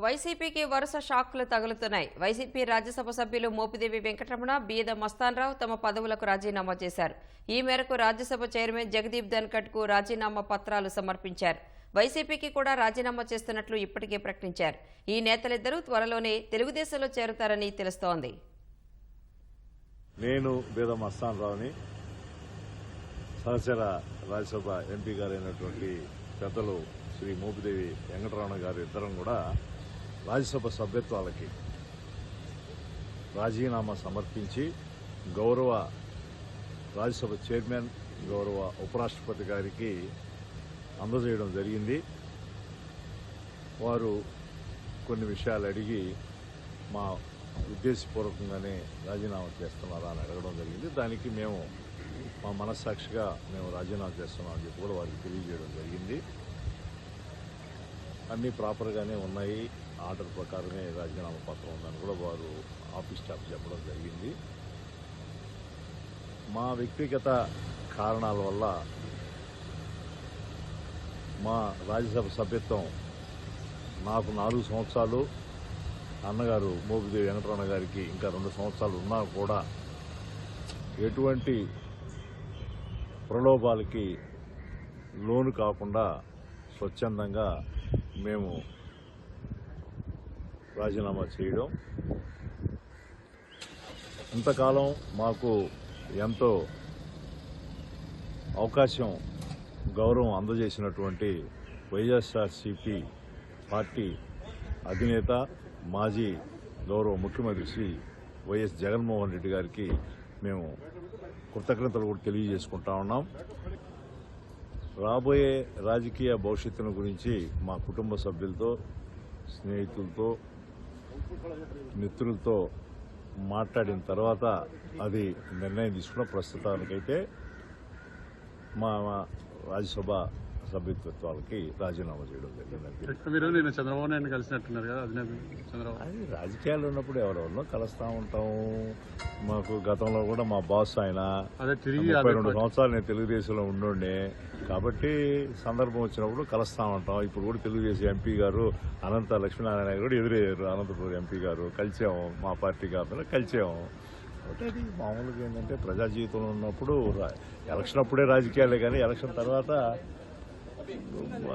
వైసీపీకి వరుస షాక్లు తగులుతున్నాయి. వైసీపీ రాజ్యసభ సభ్యులు మోపిదేవి వెంకటరమణ బీద మస్తాన్రావు తమ పదవులకు రాజీనామా చేశారు. ఈ మేరకు రాజ్యసభ చైర్మన్ జగదీప్ ధన్కడ్కు రాజీనామా పత్రాలు సమర్పించారు. వైసీపీకి కూడా రాజీనామా చేస్తున్నట్లు ఇప్పటికే ప్రకటించారు. ఈ నేతలిద్దరూ త్వరలోనే తెలుగుదేశంలో చేరుతారని తెలుస్తోంది. నేను బీద మస్తాన్రావుని సహచర రాజ్యసభ ఎంపీ గారైనటువంటి పెద్దలు శ్రీ మోపిదేవి వెంకటరమణ గారు ఇద్దరం కూడా రాజ్యసభ సభ్యత్వాలకి రాజీనామా సమర్పించి గౌరవ రాజ్యసభ చైర్మన్ గౌరవ ఉపరాష్ట్రపతి గారికి అందజేయడం జరిగింది. వారు కొన్ని విషయాలు అడిగి మా ఉద్దేశపూర్వకంగానే రాజీనామా చేస్తున్నారా అని అడగడం జరిగింది. దానికి మేము మా మనస్సాక్షిగా మేము రాజీనామా చేస్తున్నామని చెప్పి కూడా వారికి తెలియజేయడం జరిగింది. అన్నీ ప్రాపర్గానే ఉన్నాయి. ఆర్డర్ ప్రకారమే రాజీనామా పత్రం ఉందని కూడా వారు ఆఫీస్ స్టాఫ్ చెప్పడం జరిగింది. మా వ్యక్తిగత కారణాల వల్ల మా రాజ్యసభ సభ్యత్వం నాకు నాలుగు సంవత్సరాలు అన్నగారు మోపిదేవి వెంకటరమణ గారికి ఇంకా రెండు సంవత్సరాలు ఉన్నా కూడా ఎటువంటి ప్రలోభాలకి లోను కాకుండా స్వచ్ఛందంగా మేము రాజీనామా చేయడం. ఇంతకాలం మాకు ఎంతో అవకాశం గౌరవం అందజేసినటువంటి వైఎస్ఆర్సిపి పార్టీ అధినేత మాజీ గౌరవ ముఖ్యమంత్రి శ్రీ వైఎస్ జగన్మోహన్ రెడ్డి గారికి మేము కృతజ్ఞతలు కూడా తెలియజేసుకుంటా ఉన్నాం. రాబోయే రాజకీయ భవిష్యత్తును గురించి మా కుటుంబ సభ్యులతో స్నేహితులతో మిత్రులతో మాట్లాడిన తర్వాత అది నిర్ణయం తీసుకున్న ప్రస్తుతానికైతే మా మా రాజ్యసభ సభ్యత్వాలకి రాజీనామా చేయడం జరిగింది మీరు నేను చంద్రబాబు నాయుడు కలిసినట్టున్నారు కదా అధినేత చంద్రబాబు. అది రాజకీయాలు ఉన్నప్పుడు ఎవరెవరినో కలుస్తూ ఉంటాం. మాకు గతంలో కూడా మా బాస్ ఆయన ముప్పై రెండు సంవత్సరాలు నేను తెలుగుదేశంలో ఉండుండే కాబట్టి సందర్భం వచ్చినప్పుడు కలుస్తా ఉంటాం. ఇప్పుడు కూడా తెలుగుదేశం ఎంపీ గారు అనంత లక్ష్మీనారాయణ గారు ఎదురయ్యారు. అనంతపురం ఎంపీ గారు కలిసాము మా పార్టీ కాకుండా కలిసాము అది మామూలుగా ఏంటంటే ప్రజా జీవితంలో ఉన్నప్పుడు ఎలక్షన్ అప్పుడే రాజకీయాలే కానీ ఎలక్షన్ తర్వాత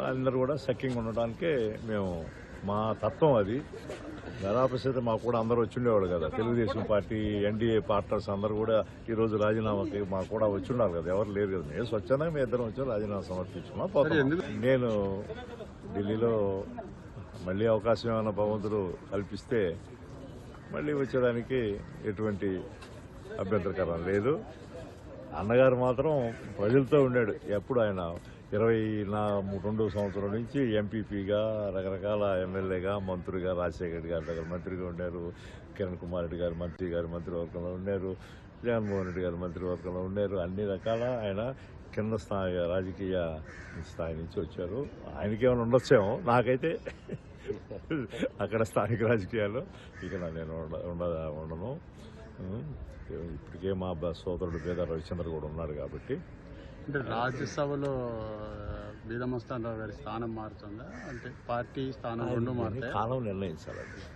అందరూ కూడా సఖ్యంగా ఉండడానికే మేము మా తత్వం అది. ధరాపరిస్థితి మాకు కూడా అందరూ వచ్చిండేవాడు కదా. తెలుగుదేశం పార్టీ ఎన్డీఏ పార్టనర్స్ అందరూ కూడా ఈ రోజు రాజీనామాకి మాకు కూడా వచ్చిండారు కదా. ఎవరు లేరు కదా. నేను స్వచ్ఛందంగా మీ ఇద్దరం వచ్చి రాజీనామా సమర్పించుకున్నా పోతాం. నేను ఢిల్లీలో మళ్ళీ అవకాశం ఏమైనా భగవంతుడు కల్పిస్తే మళ్ళీ వచ్చేదానికి ఎటువంటి అభ్యంతరకరం లేదు. అన్నగారు మాత్రం ప్రజలతో ఉండాడు. ఎప్పుడు ఆయన ఇరవై నా రెండు సంవత్సరం నుంచి ఎంపీపీగా రకరకాల ఎమ్మెల్యేగా మంత్రిగా రాజశేఖర్ గారి దగ్గర మంత్రిగా ఉన్నారు కిరణ్ కుమార్ రెడ్డి గారు మంత్రి గారు మంత్రివర్గంలో ఉన్నారు జగన్మోహన్ రెడ్డి గారు మంత్రివర్గంలో ఉన్నారు అన్ని రకాల ఆయన కింద స్థాయి రాజకీయ స్థాయి నుంచి వచ్చారు. ఆయనకేమైనా ఉండొచ్చేమో? నాకైతే అక్కడ స్థానిక రాజకీయాలు ఇక్కడ నేను ఉండ ఉండను. ఇప్పటికే మా సోదరుడు పేద రవిచంద్ర కూడా ఉన్నాడు కాబట్టి. అంటే రాజ్యసభలో బీదమస్తానరావు గారి స్థానం మారుతుందా? అంటే పార్టీ స్థానం రెండు మారుతాయి? కాలం నిర్ణయించాలి అది.